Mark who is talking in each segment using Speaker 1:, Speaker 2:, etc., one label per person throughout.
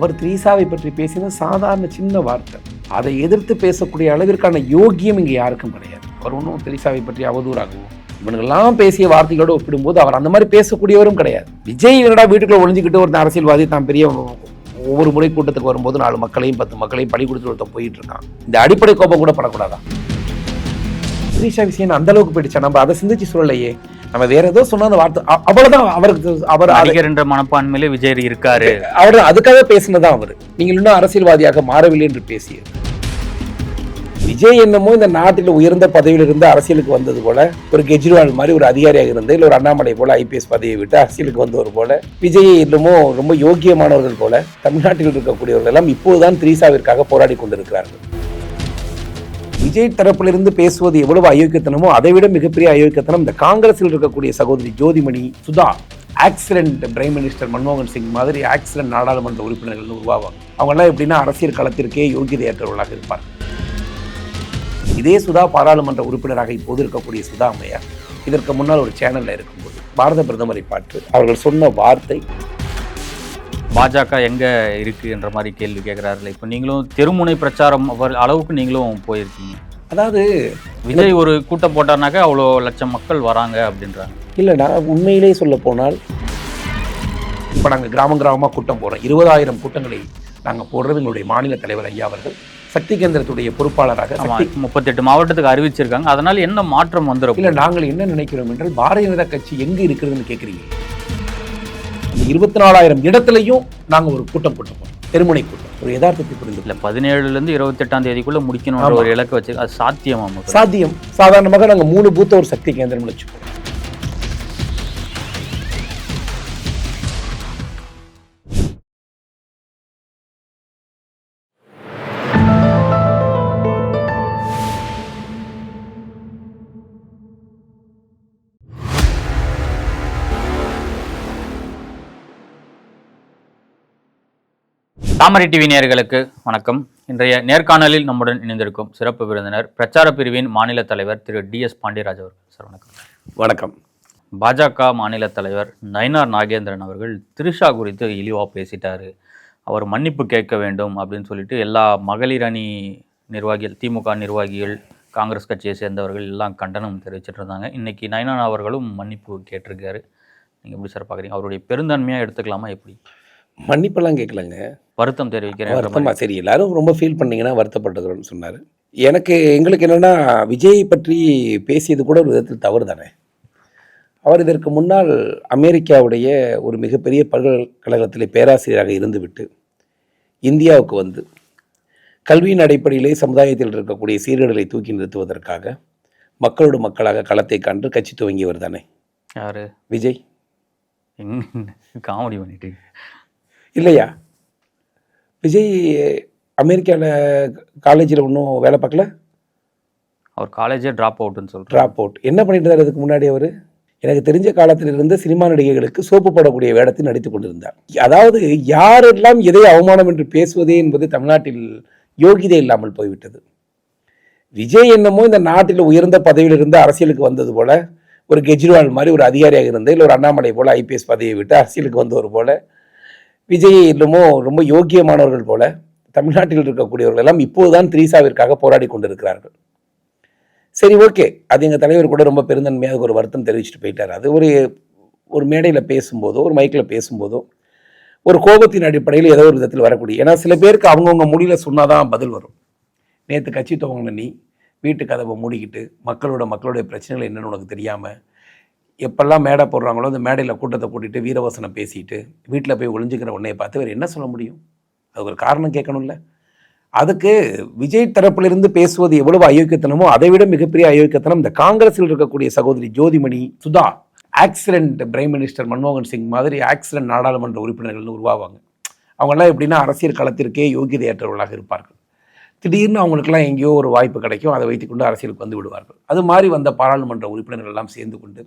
Speaker 1: அவர் த்ரீசாவை பற்றி பேசினது சாதாரண சின்ன வார்த்தை. அதை எதிர்த்து பேசக்கூடிய அளவிற்கான யோக்கியம் இங்கே யாருக்கும் கிடையாது. அவர் ஒன்றும் த்ரீசாவை பற்றி அவதூறாகவும் இவனுங்கெல்லாம் பேசிய வார்த்தைகளோடு ஒப்பிடும்போது அவர் அந்த மாதிரி பேசக்கூடியவரும் கிடையாது. விஜய் என்னடா வீட்டுக்குள்ள ஒழிஞ்சுக்கிட்டு ஒரு அரசியல்வாதி தான். பெரிய ஒவ்வொரு முறை கூட்டத்துக்கு வரும்போது நாலு மக்களையும் பத்து மக்களையும் பழி கொடுத்து ஒருத்தன் போயிட்டு இருக்கான். இந்த அடிப்படை கோபம் கூட படக்கூடாதா? த்ரீஷா விஷயம் அந்த அளவுக்கு போயிடுச்சா? நம்ம அதை சிந்திச்சு சொல்லலையே. நம்ம வேற ஏதோ சொன்ன அந்த வார்த்தை அவ்வளவுதான் அவருக்கு அவர் அதை-
Speaker 2: நடிகர் என்ற மனப்பான்மையிலே விஜய் இருக்காரு.
Speaker 1: அவர் அதுக்காக பேசினதான் அவர். நீங்கள் இன்னும் அரசியல்வாதியாக மாறவில்லை என்று பேசியது. விஜய் என்னமோ இந்த நாட்டில் உயர்ந்த பதவியில் இருந்து அரசியலுக்கு வந்தது போல ஒரு கெஜ்ரிவால் மாதிரி ஒரு அதிகாரியாக இருந்து இல்லை ஒரு அண்ணாமலை போல ஐபிஎஸ் பதவியை விட்டு அரசியலுக்கு வந்தவர் போல. விஜய் என்னமோ ரொம்ப யோக்கியமானவர்கள் போல தமிழ்நாட்டில் இருக்கக்கூடியவர்கள் எல்லாம் இப்போதுதான் த்ரீசாவிற்காக போராடி கொண்டிருக்கிறார்கள். விஜய் தரப்பிலிருந்து பேசுவது எவ்வளவு அயோக்கியத்தனமோ அதை விட மிகப்பெரிய அயோக்கியத்தனம் இந்த காங்கிரஸில் இருக்கக்கூடிய சகோதரி Jothimani Sudha. Accident prime minister மன்மோகன் சிங் மாதிரி ஆக்சிடென்ட் நாடாளுமன்ற உறுப்பினர்கள் உருவாவாங்க. அவங்கெல்லாம் எப்படின்னா அரசியல் களத்திற்கே யோகியதையற்றவர்களாக இருப்பார் இதே சுதா பாராளுமன்ற உறுப்பினராக இப்போது இருக்கக்கூடிய சுதா அம்மையார் இதற்கு முன்னால் ஒரு சேனல்ல இருக்கும்போது பாரத பிரதமரை பார்த்து அவர்கள் சொன்ன வார்த்தை
Speaker 2: பாஜக எங்க இருக்கு என்ற மாதிரி கேள்வி கேட்கிறாருல இப்போ நீங்களும் தெருமுனை பிரச்சாரம் அவர் அளவுக்கு நீங்களும் போயிருக்கீங்க.
Speaker 1: அதாவது
Speaker 2: விஜய் ஒரு கூட்டம் போட்டார்னாக்கா அவ்வளோ லட்சம் மக்கள் வராங்க அப்படின்றாங்க.
Speaker 1: இல்லைடா உண்மையிலே சொல்ல போனால் இப்போ நாங்கள் கிராமம் கிராமமாக கூட்டம் போகிறோம் இருபதாயிரம் கூட்டங்களை நாங்கள் போடுறது எங்களுடைய மாநில தலைவர் ஐயா அவர்கள். சக்தி கேந்திரத்துடைய பொறுப்பாளராக
Speaker 2: முப்பத்தெட்டு மாவட்டத்துக்கு அறிவிச்சிருக்காங்க. அதனால என்ன மாற்றம் வந்துடும்
Speaker 1: இல்லை நாங்கள் என்ன நினைக்கிறோம் என்றால் பாரதிய ஜனதா கட்சி எங்கே இருக்கிறதுன்னு கேட்குறீங்க. இருபத்தி நாலாயிரம் இடத்துலையும் நாங்கள் ஒரு கூட்டம் கூட்டம் போகிறோம் தெருமுனை கூட்டம். ஒரு யதார்த்தத்தை புரிந்து
Speaker 2: இல்ல பதினேழுல இருந்து இருபத்தெட்டாம் தேதிக்குள்ள முடிக்கணும்ன்ற
Speaker 1: ஆமா.
Speaker 2: ஒரு இலக்கு வச்சு அது சாத்தியமா
Speaker 1: சாத்தியம். சாதாரணமாக நாங்கள் மூணு பூத்த ஒரு சக்தி கேந்திரம்னு வச்சுப்போம்
Speaker 2: தாமரை டிவி நேயர்களுக்கு வணக்கம். இன்றைய நேர்காணலில் நம்முடன் இணைந்திருக்கும் சிறப்பு விருந்தினர் பிரச்சார பிரிவின் மாநில தலைவர் திரு டி எஸ் பாண்டியராஜ் அவர்கள். சார் வணக்கம்.
Speaker 1: வணக்கம்.
Speaker 2: பாஜக மாநில தலைவர் நயினார் நாகேந்திரன் அவர்கள் திரிஷா குறித்து இழிவா பேசிட்டாரு. அவர் மன்னிப்பு கேட்க வேண்டும் அப்படின்னு சொல்லிட்டு எல்லா மகளிர் அணி நிர்வாகிகள் திமுக நிர்வாகிகள் காங்கிரஸ் கட்சியை சேர்ந்தவர்கள் எல்லாம் கண்டனம் தெரிவிச்சிட்டு இருந்தாங்க. இன்னைக்கு நயனார் அவர்களும் மன்னிப்பு கேட்டிருக்காரு. நீங்கள் எப்படி சார் பார்க்குறீங்க அவருடைய பெருந்தன்மையாக எடுத்துக்கலாமா எப்படி?
Speaker 1: மன்னிப்பெல்லாம் கேட்கலங்க.
Speaker 2: வருத்தம் தெரிவிக்கிறேன்.
Speaker 1: வருத்தமா சரி எல்லாரும் ரொம்ப ஃபீல் பண்ணீங்கன்னா வருத்தப்பட்டுக்கிறோன்னு சொன்னார். எனக்கு எங்களுக்கு என்னன்னா விஜய் பற்றி பேசியது கூட ஒரு விதத்தில் தவறு தானே. அவர் இதற்கு முன்னால் அமெரிக்காவுடைய ஒரு மிகப்பெரிய பல்கலைக்கழகத்தில் பேராசிரியராக இருந்துவிட்டு இந்தியாவுக்கு வந்து கல்வியின் அடிப்படையிலே சமுதாயத்தில் இருக்கக்கூடிய சீர்கேடுகளை தூக்கி நிறுத்துவதற்காக மக்களோடு மக்களாக களத்தை கண்டு கட்சி துவங்கியவர் தானே.
Speaker 2: யாரு?
Speaker 1: விஜய்.
Speaker 2: காமெடி பண்ணிட்டு.
Speaker 1: இல்லையா? விஜய் அமெரிக்காவில் காலேஜில் ஒன்றும் வேலை பார்க்கல?
Speaker 2: அவர் காலேஜே ட்ராப் அவுட்னு சொல்றாரு.
Speaker 1: ட்ராப் அவுட் என்ன பண்ணிட்டு இருந்தார் அதுக்கு முன்னாடி அவர்? எனக்கு தெரிஞ்ச காலத்தில் இருந்த சினிமா நடிகைகளுக்கு சோப்பு போடக்கூடிய வேடத்தில் நடித்துக் கொண்டிருந்தார். அதாவது யாரெல்லாம் எதை அவமானம் என்று பேசுவதே என்பது தமிழ்நாட்டில் யோகிதை இல்லாமல் போய்விட்டது. விஜய் என்னமோ இந்த நாட்டில் உயர்ந்த பதவியில் இருந்து அரசியலுக்கு வந்தது போல ஒரு கெஜ்ரிவால் மாதிரி ஒரு அதிகாரியாக இருந்து இல்லை ஒரு அண்ணாமலை போல ஐபிஎஸ் பதவியை விட்டு அரசியலுக்கு வந்தவர் போல விஜய் என்னமோ ரொம்ப யோக்கியமானவர்கள் போல தமிழ்நாட்டில் இருக்கக்கூடியவர்கள் எல்லாம் இப்போதுதான் திரீசாவிற்காக போராடி கொண்டிருக்கிறார்கள். சரி ஓகே. அது எங்கள் தலைவர் கூட ரொம்ப பெருந்தன்மையாக ஒரு வருத்தம் தெரிவிச்சுட்டு போயிட்டார். அது ஒரு ஒரு மேடையில் பேசும்போதோ ஒரு மைக்கில் பேசும்போதோ ஒரு கோபத்தின் அடிப்படையில் ஏதோ ஒரு விதத்தில் வரக்கூடிய ஏன்னா சில பேருக்கு அவங்கவுங்க முடியல சொன்னாதான் பதில் வரும். நேற்று கட்சி துவங்கின நீ வீட்டு கதவை மூடிக்கிட்டு மக்களோட மக்களுடைய பிரச்சனைகள் என்னென்னு உனக்கு தெரியாமல் எப்பெல்லாம் மேடை போடுறாங்களோ அந்த மேடையில் கூட்டத்தை கூட்டிகிட்டு வீரவசனம் பேசிட்டு வீட்டில் போய் ஒளிஞ்சுக்கிற உன்னையை பார்த்து வேறு என்ன சொல்ல முடியும்? அது ஒரு காரணம் கேட்கணும்ல. அதுக்கு விஜய் தரப்பிலிருந்து பேசுவது எவ்வளவு அயோக்கியத்தனமோ அதை விட மிகப்பெரிய அயோக்கியத்தனம் இந்த காங்கிரஸில் இருக்கக்கூடிய சகோதரி Jothimani Sudha. Accident prime minister மன்மோகன் சிங் மாதிரி ஆக்சிடென்ட் நாடாளுமன்ற உறுப்பினர்கள்னு உருவாவாங்க. அவங்கெல்லாம் எப்படின்னா அரசியல் களத்திற்கே யோகியதையற்றவர்களாக இருப்பார்கள். திடீர்னு அவங்களுக்கெல்லாம் எங்கேயோ ஒரு வாய்ப்பு கிடைக்கும் அதை வைத்துக்கொண்டு அரசியலுக்கு வந்து விடுவார்கள். அது மாதிரி வந்த பாராளுமன்ற உறுப்பினர்கள் எல்லாம் சேர்ந்து கொண்டு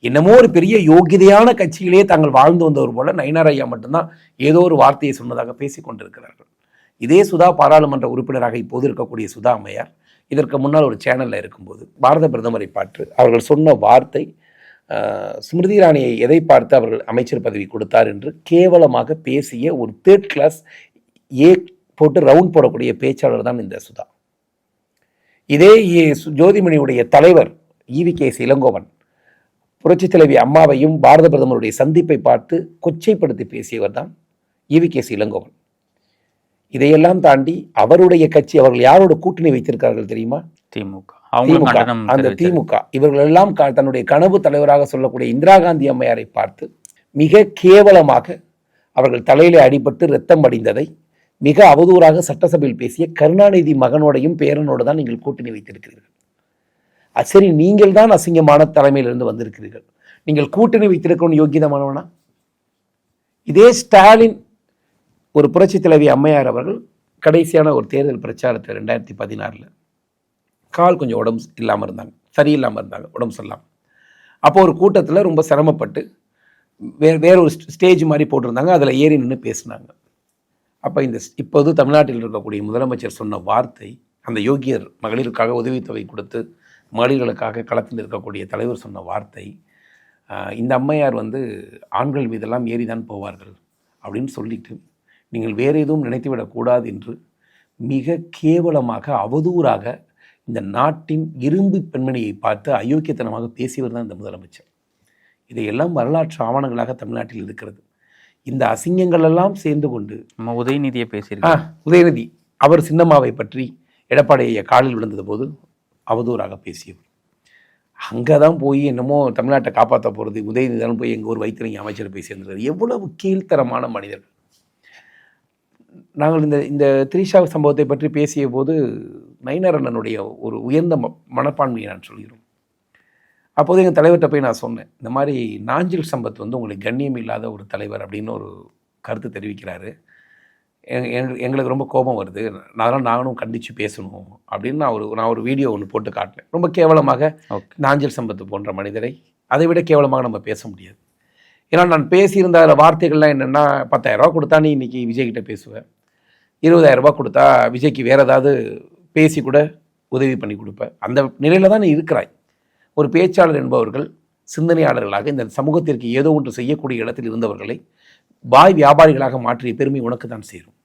Speaker 1: என்னமோ ஒரு பெரிய யோகிதையான கட்சியிலே தாங்கள் வாழ்ந்து வந்தவர் போல நயினார் ஐயா மட்டும்தான் ஏதோ ஒரு வார்த்தையை சொன்னதாக பேசிக் கொண்டிருக்கிறார்கள். இதே சுதா பாராளுமன்ற உறுப்பினராக இப்போது இருக்கக்கூடிய சுதா அம்மையார் இதற்கு முன்னால் ஒரு சேனலில் இருக்கும்போது பாரத பிரதமரை பார்த்து அவர்கள் சொன்ன வார்த்தை ஸ்மிருதி இராணியை எதை பார்த்து அவர்கள் அமைச்சர் பதவி கொடுத்தார் என்று கேவலமாக பேசிய ஒரு தேர்ட் கிளாஸ் ஏ போட்டு ரவுண்ட் போடக்கூடிய பேச்சாளர் தான் இந்த சுதா. இதே ஏ- சு- ஜோதிமணியுடைய தலைவர் ஈவி கே இளங்கோவன் புரட்சித் தலைவி அம்மாவையும் பாரத பிரதமருடைய சந்திப்பை பார்த்து கொச்சைப்படுத்தி பேசியவர் தான் ஈவி கே இளங்கோவன். இதையெல்லாம் தாண்டி அவருடைய கட்சி அவர்கள் யாரோட கூட்டணி வைத்திருக்கார்கள் தெரியுமா?
Speaker 2: திமுக.
Speaker 1: திமுக. அந்த. திமுக. இவர்கள் எல்லாம் தன்னுடைய கனவு தலைவராக சொல்லக்கூடிய இந்திரா காந்தி அம்மையாரை பார்த்து மிக கேவலமாக அவர்கள் தலையிலே அடிபட்டு ரத்தம் அடிந்ததை மிக அவதூறாக சட்டசபையில் பேசிய கருணாநிதி மகனோடையும் பேரனோடு தான் நீங்கள் கூட்டணி வைத்திருக்கிறீர்கள். சரி நீங்கள் தான் அசிங்கமான தலைமையிலிருந்து வந்திருக்கிறீர்கள். நீங்கள் கூட்டணி வைத்திருக்கணும் யோகிதமானவனா? இதே ஸ்டாலின் ஒரு புரட்சி தலைவி அம்மையார் அவர்கள் கடைசியான ஒரு தேர்தல் பிரச்சாரத்தில் ரெண்டாயிரத்தி பதினாறில் கால் கொஞ்சம் உடம்பு இல்லாமல் இருந்தாங்க. சரியில்லாமல் இருந்தாங்க உடம்பு சரியில்லாமல் அப்போ ஒரு கூட்டத்தில் ரொம்ப சிரமப்பட்டு வேறு வேற ஒரு ஸ்டேஜ் மாதிரி போட்டிருந்தாங்க அதில் ஏறி நின்று பேசினாங்க. அப்போ இந்த ஸ்- இப்போது தமிழ்நாட்டில் இருக்கக்கூடிய முதலமைச்சர் சொன்ன வார்த்தை அந்த யோகியர் மகளிருக்காக உதவித்தொகை கொடுத்து மகளிர்களுக்காக களத்தில் இருக்கக்கூடிய தலைவர் சொன்ன வார்த்தை இந்த அம்மையார் வந்து ஆண்கள் மீதெல்லாம் ஏறி தான் போவார்கள் அப்படின்னு சொல்லிட்டு நீங்கள் வேறு எதுவும் நினைத்துவிடக்கூடாது என்று மிக கேவலமாக அவதூறாக இந்த நாட்டின் இரும்பு பெண்மணியை பார்த்து அயோக்கியத்தனமாக பேசியவர் தான் இந்த முதலமைச்சர். இதையெல்லாம் வரலாற்று ஆவணங்களாக தமிழ்நாட்டில் இருக்கிறது. இந்த அசிங்கங்கள் எல்லாம் சேர்ந்து கொண்டு
Speaker 2: நம்ம உதயநிதியை பேசியிருக்கோம்.
Speaker 1: உதயநிதி அவர் சின்னம்மாவை பற்றி எடப்பாடி ஐயா காலில் விழுந்தது போது அவதூறாக பேசியவர். அங்கே தான் போய் என்னமோ தமிழ்நாட்டை காப்பாற்ற போகிறது உதயநிதி தான் போய் எங்கள் ஊர் வைத்திரங்க அமைச்சர் போய் சேர்ந்துருக்காரு எவ்வளவு கீழ்த்தரமான மனிதர்கள். நாங்கள் இந்த இந்த திரிஷா சம்பவத்தை பற்றி பேசிய போது நயினார் ஒரு உயர்ந்த ம மனப்பான்மையை நான் சொல்கிறோம். அப்போது எங்கள் தலைவர்கிட்ட போய் நான் சொன்னேன் இந்த மாதிரி நாஞ்சில் சம்பத் வந்து உங்களுக்கு கண்ணியம் இல்லாத ஒரு தலைவர் அப்படின்னு ஒரு கருத்து தெரிவிக்கிறாரு. எங்களுக்கு ரொம்ப கோபம் வருது. அதனால் நானும் கண்டித்து பேசணும் அப்படின்னு நான் ஒரு நான் ஒரு வீடியோ ஒன்று போட்டு காட்டினேன் ரொம்ப கேவலமாக நாஞ்சில் சம்பத்து போன்ற மனிதரை அதை விட கேவலமாக நம்ம பேச முடியாது. ஏன்னா நான் பேசியிருந்த அதில் வார்த்தைகள்லாம் என்னென்னா பத்தாயிரரூபா கொடுத்தா நீ இன்னைக்கு விஜய்கிட்ட பேசுவேன் இருபதாயிரரூபா கொடுத்தா விஜய்க்கு வேறு ஏதாவது பேசி கூட உதவி பண்ணி கொடுப்பேன் அந்த நிலையில் தான் நீ இருக்கிறாய். ஒரு பேச்சாளர் என்பவர்கள் சிந்தனையாளர்களாக இந்த சமூகத்திற்கு ஏதோ ஒன்று செய்யக்கூடிய இடத்தில் இருந்தவர்களை பாய் வியாபாரிகளாக மாற்றிய பெருமை உனக்கு தான் சேரும்.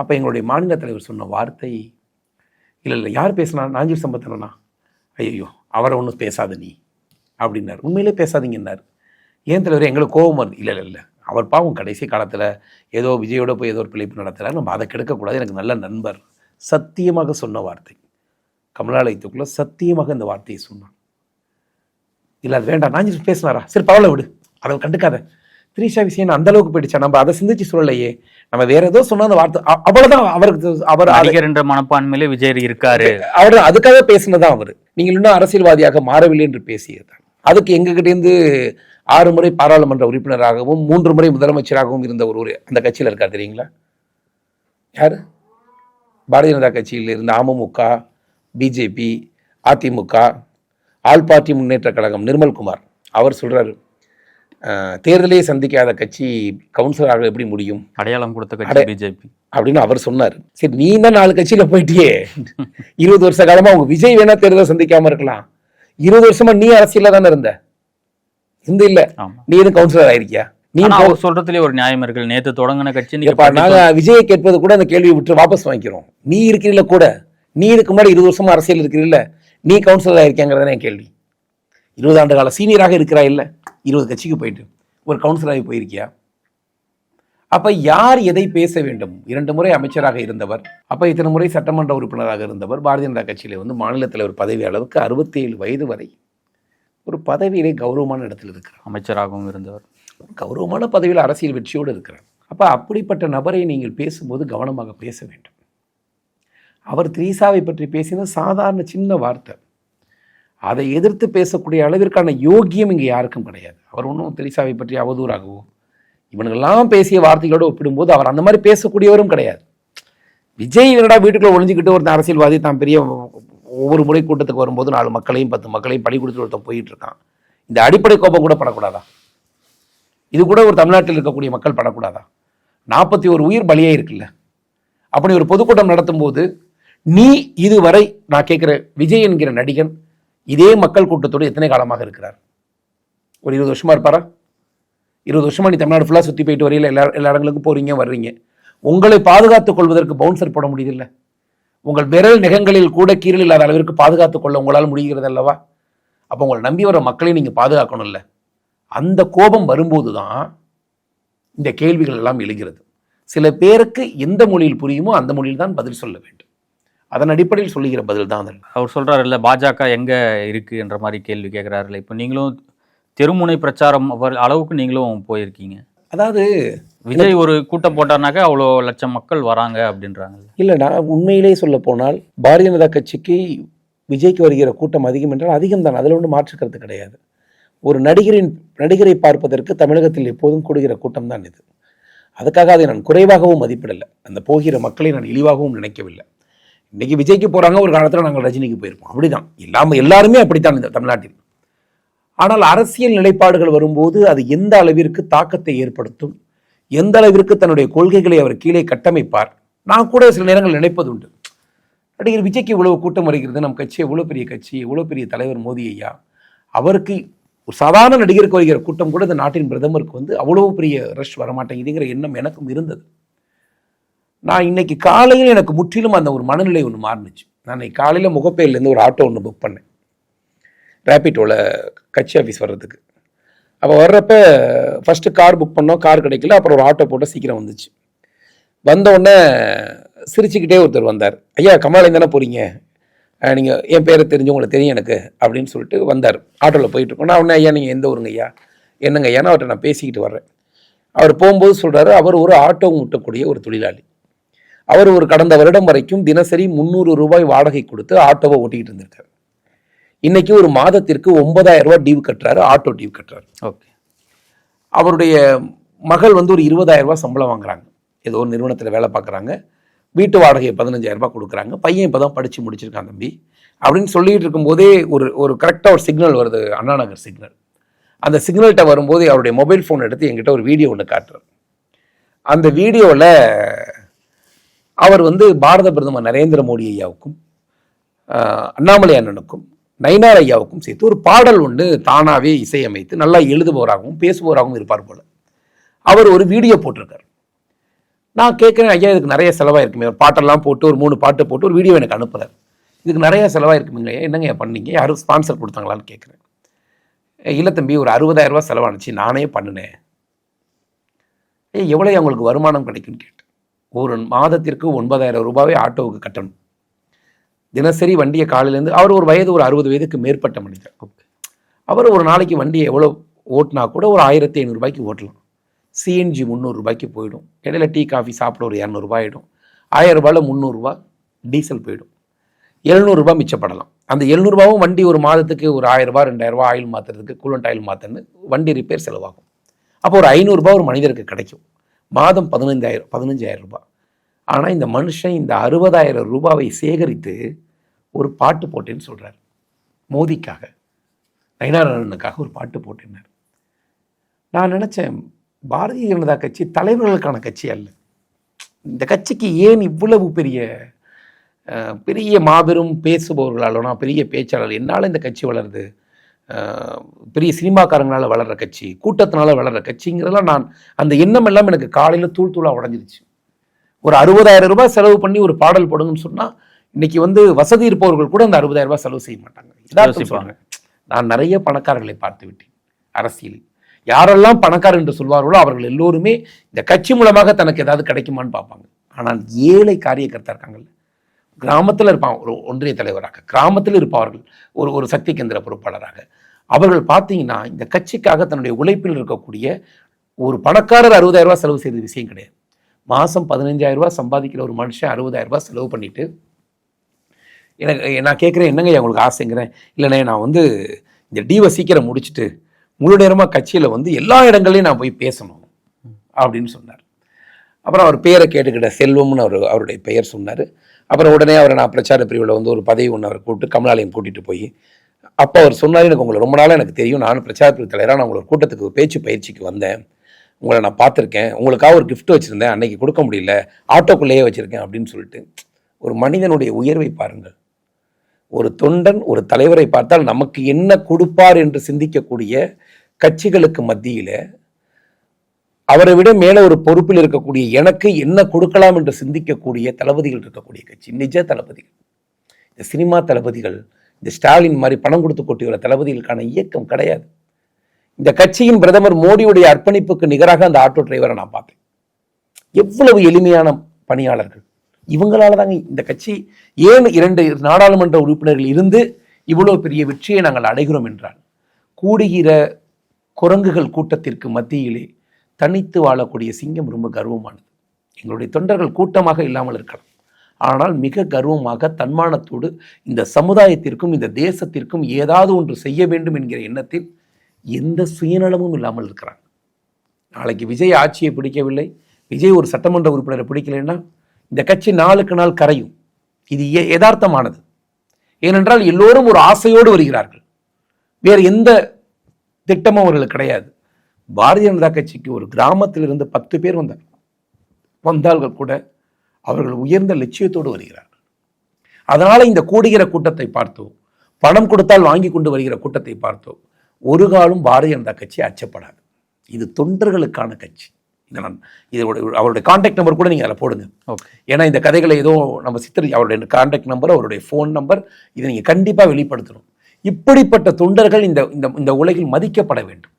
Speaker 1: அப்போ எங்களுடைய மாநில தலைவர் சொன்ன வார்த்தை இல்லை இல்லை யார் பேசினா நாஞ்சில் சம்பத்தனா ஐயோ அவரை ஒன்றும் பேசாத நீ அப்படின்னார். உண்மையிலே பேசாதீங்கன்னார். ஏன் தலைவர் எங்களுக்கு கோபம் வருது. இல்லை இல்லை இல்லை அவர் பாவம் கடைசி காலத்தில் ஏதோ விஜயோட போய் ஏதோ ஒரு பிழைப்பு நடத்துகிறார் நம்ம அதை கெடுக்கக்கூடாது. எனக்கு நல்ல நண்பர். சத்தியமாக சொன்ன வார்த்தை. கமலாலயத்துக்குள்ளே சத்தியமாக இந்த வார்த்தையை சொன்னான். இல்லை அது வேண்டாம். நான் பேசினாரா? சரி பரவாயில்ல விடு. அதை கண்டுக்காத. திரிஷா விஷயம் அந்த அளவுக்கு போயிடுச்சா? நம்ம அதை சிந்திச்சு சொல்லலையே. நம்ம வேற ஏதோ சொன்ன அந்த வார்த்தை அவ்வளவுதான். அவருக்கு அவர் அதை-
Speaker 2: நடிகர் என்ற மனப்பான்மையிலே விஜய் இருக்காரு.
Speaker 1: அவர் அதுக்காக பேசினதான் அவர். நீங்கள் இன்னும் அரசியல்வாதியாக மாறவில்லை என்று பேசியதுதான் அதுக்கு எங்ககிட்டேருந்து ஆறு முறை பாராளுமன்ற உறுப்பினராகவும் மூன்று முறை முதலமைச்சராகவும் இருந்த ஒரு அந்த கட்சியில் இருக்கார் தெரியுங்களா? யார்? பாரதிய ஜனதா கட்சியில் இருந்த AMMK BJP AIADMK all party Munnetra Kazhagam Nirmalkumar. அவர் சொல்றாரு "அஹ், தேர்தலே சந்திக்காத கட்சி கவுன்சிலராக எப்படி முடியும்?
Speaker 2: அடையாளம் கொடுத்த கட்சி பிஜேபி.
Speaker 1: அப்படின்னு அவர் சொன்னார். சரி நீ தான் நாலு கட்சியில போயிட்டியே. இருபது வருஷ காலமா உங்க விஜய் வேணா தேர்தல் சந்திக்காம இருக்கலாம். இருபது வருஷமா நீ அரசியல்ல தானே இருந்த? இந்த இல்ல. நீ எதுவும் கவுன்சிலர் ஆயிருக்கியா? நீ
Speaker 2: சொல்றதுலயே ஒரு நியாயம் இருக்கு. நேத்து தொடங்கின கட்சி
Speaker 1: நீங்க விஜயை கேட்பது கூட அந்த கேள்வியை விட்டு வாபஸ் வாங்கிக்கிறோம். நீ இருக்கிறீல்ல கூட. நீ இதுக்கு முன்னாடி இருபது வருஷமா அரசியல் இருக்கிறீல்ல. நீ கவுன்சிலர் ஆயிருக்கியாங்கிறதானே என் கேள்வி. இருபது ஆண்டு கால சீனியராக இருக்கிறா இல்ல? இருபது கட்சிக்கு போயிட்டு. ஒரு கவுன்சிலராகி போயிருக்கியா? அப்ப யார் எதை பேச வேண்டும்? இரண்டு முறை அமைச்சராக இருந்தவர் அப்ப இத்தனை முறை சட்டமன்ற உறுப்பினராக இருந்தவர் பாரதிய ஜனதா கட்சியில வந்து மாநில தலைவர் பதவி அளவுக்கு அறுபத்தேழு வயது வரை ஒரு பதவியிலே கௌரவமான இடத்தில் இருக்கிறார்.
Speaker 2: அமைச்சராகவும் இருந்தவர்.
Speaker 1: கௌரவமான பதவியில் அரசியல் வெற்றியோடு இருக்கிறார். அப்போ அப்படிப்பட்ட நபரை நீங்கள் பேசும்போது கவனமாக பேச வேண்டும். அவர் திரீசாவை பற்றி பேசின சாதாரண சின்ன வார்த்தை. அதை எதிர்த்து பேசக்கூடிய அளவிற்கான யோக்கியம் இங்கே யாருக்கும் கிடையாது. அவர் ஒன்றும் திரீசாவை பற்றி அவதூறாகவோ இவனுங்கெல்லாம் பேசிய வார்த்தைகளோடு ஒப்பிடும்போது அவர் அந்த மாதிரி பேசக்கூடியவரும் கிடையாது. விஜய் என்னடா வீட்டுக்குள்ள ஒளிஞ்சுக்கிட்டு ஒரு அரசியல்வாதி தான் பெரிய ஒவ்வொரு முறை கூட்டத்துக்கு வரும்போது நாலு மக்களையும் பத்து மக்களையும் பழி கொடுத்து ஒருத்தன் போயிட்டு இருக்கான் இந்த அடிப்படை கோபம் கூட படக்கூடாதா? இது கூட ஒரு தமிழ்நாட்டில் இருக்கக்கூடிய மக்கள் படக்கூடாதா? நாற்பத்தி ஒரு உயிர் பலியாக இருக்குல்ல. அப்படி ஒரு பொதுக்கூட்டம் நடத்தும்போது நீ இதுவரை நான் கேட்குற விஜய் என்கிற நடிகன் இதே மக்கள் கூட்டத்தோடு எத்தனை காலமாக இருக்கிறார்? ஒரு இருபது வருஷமாக இருப்பாரா? இருபது வருஷமா நீ தமிழ்நாடு ஃபுல்லாக சுற்றி போயிட்டு வரையில் எல்லா எல்லா இடங்களுக்கும் போகிறீங்க வர்றீங்க. உங்களை பாதுகாத்துக் கொள்வதற்கு பவுன்சர் போட முடியுதில்ல. உங்கள் விரல் நிகங்களில் கூட கீரல் இல்லாத அளவிற்கு பாதுகாத்துக் கொள்ள உங்களால் முடிகிறது அல்லவா? அப்போ உங்களை நம்பி வர மக்களை நீங்கள் பாதுகாக்கணும்ல. அந்த கோபம் வரும்போது தான் இந்த கேள்விகள் எல்லாம் எழுகிறது. சில பேருக்கு எந்த மொழியில் புரியுமோ அந்த மொழியில் தான் பதில் சொல்ல வேண்டும். அதன் அடிப்படையில் சொல்லுகிற பதில் தான் அதெல்லாம்
Speaker 2: அவர் சொல்றாருல்ல பாஜக எங்க இருக்குன்ற மாதிரி கேள்வி கேட்குறாருல்ல இப்போ நீங்களும் தெருமுனை பிரச்சாரம் அவர் அளவுக்கு நீங்களும் போயிருக்கீங்க.
Speaker 1: அதாவது
Speaker 2: விஜய் ஒரு கூட்டம் போட்டாருனாக்கா அவ்வளோ லட்சம் மக்கள் வராங்க அப்படின்றாங்க
Speaker 1: இல்லை நான் உண்மையிலே சொல்ல போனால் பாரதிய ஜனதா கட்சிக்கு விஜய்க்கு வருகிற கூட்டம் அதிகம் என்றால் அதிகம் தான். அதில் ஒன்றும் மாற்றுக்கிறது கிடையாது. ஒரு நடிகரின் நடிகரை பார்ப்பதற்கு தமிழகத்தில் எப்போதும் கூடுகிற கூட்டம் தான் இது. அதுக்காக அதை நான் குறைவாகவும் மதிப்பிடலை. அந்த போகிற மக்களை நான் இழிவாகவும் நினைக்கவில்லை. இன்னைக்கு விஜய்க்கு போகிறாங்க ஒரு காலத்தில் நாங்கள் ரஜினிக்கு போயிருப்போம். அப்படிதான். எல்லாமே எல்லாருமே அப்படித்தான் இந்த தமிழ்நாட்டில். ஆனால் அரசியல் நிலைப்பாடுகள் வரும்போது அது எந்த அளவிற்கு தாக்கத்தை ஏற்படுத்தும் எந்த அளவிற்கு தன்னுடைய கொள்கைகளை அவர் கீழே கட்டமைப்பார் நான் கூட சில நேரங்கள் நினைப்பது உண்டு நடிகர் விஜய்க்கு இவ்வளவு கூட்டம் வருகிறது நம் கட்சி இவ்வளோ பெரிய கட்சி இவ்வளோ பெரிய தலைவர் மோடி ஐயா அவருக்கு ஒரு சாதாரண நடிகருக்கு வருகிற கூட்டம் கூட இந்த நாட்டின் பிரதமருக்கு வந்து அவ்வளோ பெரிய ரஷ் வரமாட்டேங்குதுங்கிற எண்ணம் எனக்கும் இருந்தது. நான் இன்னைக்கு காலையில் எனக்கு முற்றிலும் அந்த ஒரு மனநிலை ஒன்று மாறுனுச்சு. நான் இன்னைக்கு காலையில் முகப்பேர்லேருந்து ஒரு ஆட்டோ ஒன்று புக் பண்ணேன். ரேபிட்டோவில் கட்சி ஆஃபீஸ் வர்றதுக்கு. அப்போ வர்றப்ப ஃபஸ்ட்டு கார் புக் பண்ணோம் கார் கிடைக்கல அப்புறம் ஒரு ஆட்டோ போட்டால் சீக்கிரம் வந்துச்சு. வந்த உடனே சிரிச்சுக்கிட்டே ஒருத்தர் வந்தார். ஐயா கமலாலயம் தானே போகிறீங்க நீங்கள் என் பேரை தெரிஞ்சு உங்களுக்கு தெரியும் எனக்கு அப்படின்னு சொல்லிட்டு வந்தார். ஆட்டோவில் போயிட்டு இருக்கோம். நான் உடனே ஐயா நீங்கள் எந்த ஊருங்க ஐயா? என்னங்க ஐயா? அவர்கிட்ட நான் பேசிக்கிட்டு வர்றேன். அவர் போகும்போது சொல்கிறாரு அவர் ஒரு ஆட்டோ முட்டக்கூடிய ஒரு தொழிலாளி. அவர் ஒரு கடந்த வருடம் வரைக்கும் தினசரி முந்நூறு ரூபாய் வாடகை கொடுத்து ஆட்டோவை ஓட்டிக்கிட்டு இருந்திருக்காரு. இன்னைக்கு ஒரு மாதத்திற்கு ஒன்பதாயிரம் ரூபாய் டியூ கட்டுறாரு ஆட்டோ டியூ கட்டுறாரு.
Speaker 2: ஓகே.
Speaker 1: அவருடைய மகள் வந்து ஒரு இருபதாயிரம் ரூபாய் சம்பளம் வாங்குறாங்க. ஏதோ ஒரு நிறுவனத்தில் வேலை பார்க்குறாங்க. வீட்டு வாடகையை பதினஞ்சாயிரம் ரூபாய் கொடுக்குறாங்க. பையன் இப்போ தான் படித்து முடிச்சிருக்கான் தம்பி. அப்படின்னு சொல்லிட்டு இருக்கும்போதே ஒரு ஒரு கரெக்டாக ஒரு சிக்னல் வருது அண்ணா நகர் சிக்னல் அந்த சிக்னல்கிட்ட வரும்போது அவருடைய மொபைல் ஃபோன் எடுத்து என்கிட்ட ஒரு வீடியோ ஒன்று காட்டுறார். அந்த வீடியோவில் அவர் வந்து பாரத பிரதமர் நரேந்திர மோடி ஐயாவுக்கும் அண்ணாமலை அண்ணனுக்கும் நயினார் ஐயாவுக்கும் சேர்த்து ஒரு பாடல் ஒன்று தானாகவே இசையமைத்து நல்லா எழுதுபவராகவும் பேசுபவராகவும் இருப்பார் போல. அவர் ஒரு வீடியோ போட்டிருக்கார். நான் கேட்குறேன் ஐயா இதுக்கு நிறைய செலவாயிருக்குமே. ஒரு பாட்டெல்லாம் போட்டு ஒரு மூணு பாட்டு போட்டு ஒரு வீடியோ எனக்கு அனுப்புகிறார் இதுக்கு நிறைய செலவாயிருக்குங்க ஐயா என்னங்க பண்ணீங்க? யாரும் ஸ்பான்சர் கொடுத்தாங்களான்னு கேட்குறேன். இல்லை தம்பி ஒரு அறுபதாயிரரூபா செலவானுச்சு நானே பண்ணினேன். ஐயா எவ்வளோ அவங்களுக்கு வருமானம் கிடைக்கும்னு கேட்டேன். ஒரு மாதத்திற்கு ஒன்பதாயிரம் ரூபாய் ஆட்டோவுக்கு கட்டணும். தினசரி வண்டியை காலையிலேருந்து அவர் ஒரு வயது ஒரு அறுபது வயதுக்கு மேற்பட்ட மனிதர். அவர் ஒரு நாளைக்கு வண்டியை எவ்வளோ ஓட்டினா கூட ஒரு ஆயிரத்தி ஐநூறுரூபாய்க்கு ஓட்டலாம். சிஎன்ஜி முந்நூறுரூபாய்க்கு போயிடும். இடையில டீ காஃபி சாப்பிட ஒரு இரநூறுபா ஆகிடும் ஆயிரம் ரூபாயில் முந்நூறுரூவா டீசல் போயிடும். எழுநூறுபா மிச்சப்படலாம். அந்த எழுநூறுபாவும் வண்டி ஒரு மாதத்துக்கு ஒரு ரெண்டாயிரம் ரூபாய் ஆயில் மாற்றுறதுக்கு கூலண்ட் ஆயில் மாற்றன்னு வண்டி ரிப்பேர் செலவாகும். அப்போ ஒரு ஐநூறுரூபா ஒரு மனிதருக்கு கிடைக்கும். மாதம் பதினைந்தாயிரம் பதினஞ்சாயிரம் ரூபாய். ஆனால் இந்த மனுஷன் இந்த அறுபதாயிரம் ரூபாவை சேகரித்து ஒரு பாட்டு போட்டேன்னு சொல்கிறார் மோதிக்காக. நயனாரனுக்காக ஒரு பாட்டு போட்டினார் நான் நினச்சேன் பாரதிய ஜனதா கட்சி தலைவர்களுக்கான கட்சி அல்ல. இந்த கட்சிக்கு ஏன் இவ்வளவு பெரிய பெரிய மாபெரும் பேசுபவர்களாலனா பெரிய பேச்சாளர் என்னால் இந்த கட்சி வளருது? பெரிய சினிமாக்காரங்களால வளர்ற கட்சி கூட்டத்தினால வளர்ற கட்சிங்கிறதெல்லாம் நான் அந்த எண்ணம் எல்லாம் எனக்கு காலையில் தூள் தூளாக உடஞ்சிருச்சு. ஒரு அறுபதாயிரம் ரூபாய் செலவு பண்ணி ஒரு பாடல் போடுங்கன்னு சொன்னால் இன்னைக்கு வந்து வசதி இருப்பவர்கள் கூட அந்த அறுபதாயிரம் ரூபாய் செலவு செய்ய மாட்டாங்க. நான் நிறைய பணக்காரர்களை பார்த்து விட்டேன். அரசியலில் யாரெல்லாம் பணக்காரர் என்று சொல்வார்களோ அவர்கள் எல்லோருமே இந்த கட்சி மூலமாக தனக்கு ஏதாவது கிடைக்குமான்னு பார்ப்பாங்க. ஆனால் ஏழை காரியகர்த்தா இருக்காங்கல்ல கிராமத்தில் இருப்பான் ஒரு ஒன்றிய தலைவராக. கிராமத்தில் இருப்பவர்கள் ஒரு ஒரு சக்தி கேந்திர பொறுப்பாளராக. அவர்கள் பார்த்தீங்கன்னா இந்த கட்சிக்காக தன்னுடைய உழைப்பில் இருக்கக்கூடிய ஒரு பணக்காரர் அறுபதாயிரம் ரூபா செலவு செய்த விஷயம் கிடையாது. மாதம் பதினஞ்சாயிரம் ரூபாய் சம்பாதிக்கிற ஒரு மனுஷன் அறுபதாயிரம் ரூபாய் செலவு பண்ணிட்டு எனக்கு நான் கேட்குறேன் என்னங்க உங்களுக்கு ஆசைங்கிறேன்? இல்லைண்ணே நான் வந்து இந்த டீவை சீக்கிரம் முடிச்சுட்டு முழு நேரமாக கட்சியில் வந்து எல்லா இடங்களையும் நான் போய் பேசணும் அப்படின்னு சொன்னார். அப்புறம் அவர் பேரை கேட்டுக்கிட்ட செல்வம்னு அவர் அவருடைய பெயர் சொன்னார். அப்புறம் உடனே அவரை நான் பிரச்சார பிரிவில் வந்து ஒரு பதவி ஒன்று அவரை கூப்பிட்டு கமலாலயம் கூட்டிகிட்டு போய் அப்போ அவர் சொன்னார் எனக்கு உங்களை ரொம்ப நாளாக எனக்கு தெரியும். நான் பிரச்சார பிரிவு தலைவராக நான் உங்களோட கூட்டத்துக்கு பேச்சு பயிற்சிக்கு வந்தேன். உங்களை நான் பார்த்துருக்கேன். உங்களுக்காக ஒரு கிஃப்ட் வச்சுருந்தேன். அன்னைக்கு கொடுக்க முடியல. ஆட்டோக்குள்ளேயே வச்சுருக்கேன். அப்படின்னு சொல்லிட்டு ஒரு மனிதனுடைய உயர்வை பாருங்கள். ஒரு தொண்டன் ஒரு தலைவரை பார்த்தால் நமக்கு என்ன கொடுப்பார் என்று சிந்திக்கக்கூடிய கட்சிகளுக்கு மத்தியில் அவரை விட மேலே ஒரு பொறுப்பில் இருக்கக்கூடிய எனக்கு என்ன கொடுக்கலாம் என்று சிந்திக்கக்கூடிய தளபதிகள் இருக்கக்கூடிய கட்சி நிஜ தளபதிகள் இந்த சினிமா தளபதிகள் இந்த ஸ்டாலின் மாதிரி பணம் கொடுத்து கொட்டி வர தளபதிகளுக்கான இயக்கம் கிடையாது. இந்த கட்சியின் பிரதமர் மோடியுடைய அர்ப்பணிப்புக்கு நிகராக அந்த ஆட்டோ டிரைவரை நான் பார்த்தேன். எவ்வளவு எளிமையான பணியாளர்கள். இவங்களால தாங்க இந்த கட்சி ஏன் இரண்டு நாடாளுமன்ற உறுப்பினர்கள் இருந்து இவ்வளவு பெரிய வெற்றியை நாங்கள் அடைகிறோம் என்றால் கூடுகிற குரங்குகள் கூட்டத்திற்கு மத்தியிலே தனித்து வாழக்கூடிய சிங்கம் ரொம்ப கர்வமானது. எங்களுடைய தொண்டர்கள் கூட்டமாக இல்லாமல் இருக்கலாம். ஆனால் மிக கர்வமாக தன்மானத்தோடு இந்த சமுதாயத்திற்கும் இந்த தேசத்திற்கும் ஏதாவது ஒன்று செய்ய வேண்டும் என்கிற எண்ணத்தில் எந்த சுயநலமும் இல்லாமல் இருக்கிறாங்க நாளைக்கு விஜய் ஆட்சியை பிடிக்கவில்லை விஜய் ஒரு சட்டமன்ற உறுப்பினரை பிடிக்கலைன்னா இந்த கட்சி நாளுக்கு நாள் கரையும். இது யதார்த்தமானது. ஏனென்றால் எல்லோரும் ஒரு ஆசையோடு வருகிறார்கள். வேறு எந்த திட்டமும் அவர்களுக்கு கிடையாது. பாரதிய ஜனதா கட்சிக்கு ஒரு கிராமத்தில் இருந்து பத்து பேர் வந்தார் வந்தார்கள் கூட அவர்கள் உயர்ந்த லட்சியத்தோடு வருகிறார்கள். அதனால இந்த கூடுகிற கூட்டத்தை பார்த்தோ பணம் கொடுத்தால் வாங்கி கொண்டு வருகிற கூட்டத்தை பார்த்தோ ஒரு காலம் பாரதிய ஜனதா கட்சி அச்சப்படாது. இது தொண்டர்களுக்கான கட்சி. இதை நான் இதோட அவருடைய கான்டாக்ட் நம்பர் கூட நீங்கள் அதில் போடுங்க.
Speaker 2: ஓகே
Speaker 1: ஏன்னா இந்த கதைகளை ஏதோ நம்ம சித்தரி அவருடைய கான்டாக்ட் நம்பர் அவருடைய ஃபோன் நம்பர் இதை நீங்கள் கண்டிப்பாக வெளிப்படுத்தணும். இப்படிப்பட்ட தொண்டர்கள் இந்த இந்த இந்த உலகில் மதிக்கப்பட வேண்டும்.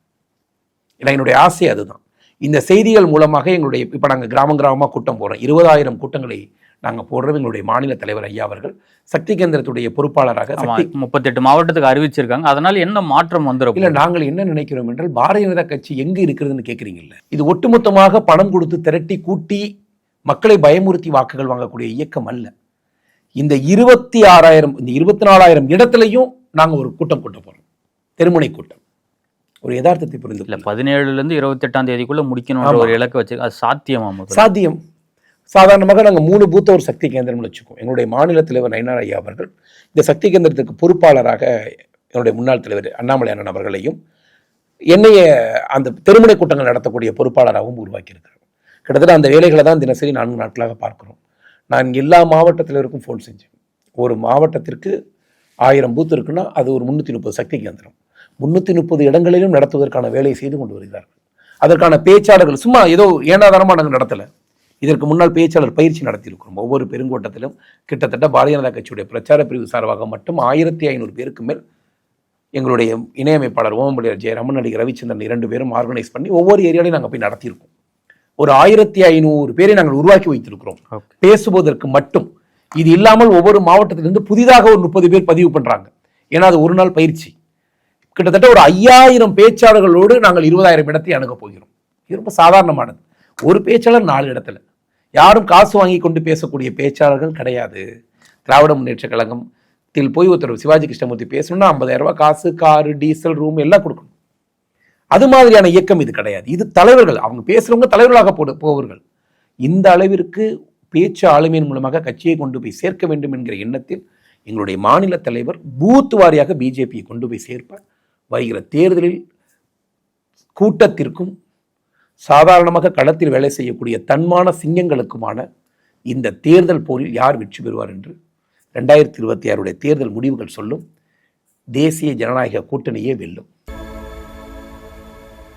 Speaker 1: ஏன்னா என்னுடைய ஆசை அதுதான். இந்த செய்திகள் மூலமாக எங்களுடைய இப்போ நாங்கள் கிராமம் கிராமமாக கூட்டம் போடுறோம் இருபதாயிரம் கூட்டங்களை நாங்கள் போடுறோம். எங்களுடைய மாநில தலைவர் ஐயா அவர்கள். சக்தி கேந்திரத்துடைய பொறுப்பாளராக
Speaker 2: முப்பத்தெட்டு மாவட்டத்துக்கு அறிவிச்சிருக்காங்க. அதனால என்ன மாற்றம் வந்துடும்
Speaker 1: இல்ல நாங்கள் என்ன நினைக்கிறோம் என்றால் பாரதிய ஜனதா கட்சி எங்க இருக்கிறதுன்னு கேட்குறீங்கல்ல. இது ஒட்டுமொத்தமாக பணம் கொடுத்து திரட்டி கூட்டி மக்களை பயமுறுத்தி வாக்குகள் வாங்கக்கூடிய இயக்கம் அல்ல. இந்த இருபத்தி ஆறாயிரம் இந்த இருபத்தி நாலாயிரம் இடத்துலையும் நாங்க ஒரு கூட்டம் கூட்ட போறோம். தெருமுனை கூட்டம். ஒரு யதார்த்தத்தை புரிந்து
Speaker 2: இல்ல
Speaker 1: கொள்ளுங்கள்.
Speaker 2: பதினேழுல இருந்து இருபத்தெட்டாம் தேதிக்குள்ள முடிக்கணும்ன்ற
Speaker 1: ஆமா.
Speaker 2: ஒரு இலக்கு வச்சு அது சாத்தியமா முதல்ல?
Speaker 1: சாத்தியம். சாதாரணமாக நாங்கள் மூணு பூத்த ஒரு சக்தி கேந்திரம்னு வச்சுக்கோம் எங்களுடைய மாநில தலைவர் நயினார் ஐயா அவர்கள் இந்த சக்தி கேந்திரத்துக்கு பொறுப்பாளராக என்னுடைய முன்னாள் தலைவர் அண்ணாமலை அண்ணன் அவர்களையும் என்னைய அந்த தெருமுனை கூட்டங்கள் நடத்தக்கூடிய பொறுப்பாளராகவும் உருவாக்கியிருக்கிறார். கிட்டத்தட்ட அந்த வேலைகளை தான் தினசரி நான்கு நாட்களாக பார்க்கிறோம். நான் எல்லா மாவட்ட தலைவருக்கும் ஃபோன் செஞ்சேன். ஒரு மாவட்டத்திற்கு ஆயிரம் பூத் இருக்குன்னா அது ஒரு முந்நூற்றி முப்பது சக்தி கேந்திரம். முந்நூற்றி முப்பது இடங்களிலும் நடத்துவதற்கான வேலையை செய்து கொண்டு வருகிறார்கள். அதற்கான பேச்சாளர்கள் சும்மா ஏதோ ஏனாதாரமாக நாங்கள் நடத்தலை. இதற்கு முன்னால் பேச்சாளர் பயிற்சி நடத்தியிருக்கிறோம். ஒவ்வொரு பெருங்கோட்டத்திலும் கிட்டத்தட்ட பாரதிய ஜனதா கட்சியுடைய பிரச்சார பிரிவு சார்பாக மட்டும் ஆயிரத்தி ஐநூறு பேருக்கு மேல் எங்களுடைய இணையமைப்பாளர் ஓமம்பள்ளியார் ஜெயராமன் நடிகர் ரவிச்சந்திரன் இரண்டு பேரும் ஆர்கனைஸ் பண்ணி ஒவ்வொரு ஏரியாலையும் நாங்கள் போய் நடத்தியிருக்கோம். ஒரு ஆயிரத்தி ஐநூறு பேரை நாங்கள் உருவாக்கி வைத்திருக்கிறோம். பேசுவதற்கு மட்டும். இது இல்லாமல் ஒவ்வொரு மாவட்டத்திலிருந்து புதிதாக ஒரு முப்பது பேர் பதிவு பண்றாங்க. ஏன்னா அது ஒரு நாள் பயிற்சி. கிட்டத்தட்ட ஒரு ஐயாயிரம் பேச்சாளர்களோடு நாங்கள் இருபதாயிரம் இடத்தை அணுக போகிறோம். இது ரொம்ப சாதாரணமானது. ஒரு பேச்சாளர் நாலு இடத்துல. யாரும் காசு வாங்கி கொண்டு பேசக்கூடிய பேச்சாளர்கள் கிடையாது. திராவிட முன்னேற்ற கழகத்தில் போய் ஒருத்தர் சிவாஜி கிருஷ்ணமூர்த்தி பேசணும்னா ஐம்பதாயிரம் ரூபாய் காசு காரு டீசல் ரூம் எல்லாம் கொடுக்கணும். அது மாதிரியான இயக்கம் இது கிடையாது. இது தலைவர்கள். அவங்க பேசுகிறவங்க தலைவர்களாக போடு போவர்கள். இந்த அளவிற்கு பேச்சு ஆளுமையின் மூலமாக கட்சியை கொண்டு போய் சேர்க்க வேண்டும் என்கிற எண்ணத்தில் எங்களுடைய மாநில தலைவர் பூத் வாரியாக பிஜேபியை கொண்டு போய் சேர்ப்பார். வருகிற தேர்தலில் கூட்டத்திற்கும் சாதாரணமாக களத்தில் வேலை செய்யக்கூடிய தன்மான சிங்கங்களுக்குமான இந்த தேர்தல் போரில் யார் வெற்றி பெறுவார் என்று ரெண்டாயிரத்தி இருபத்தி ஆறுடைய தேர்தல் முடிவுகள் சொல்லும் தேசிய ஜனநாயக கூட்டணியே வெல்லும்.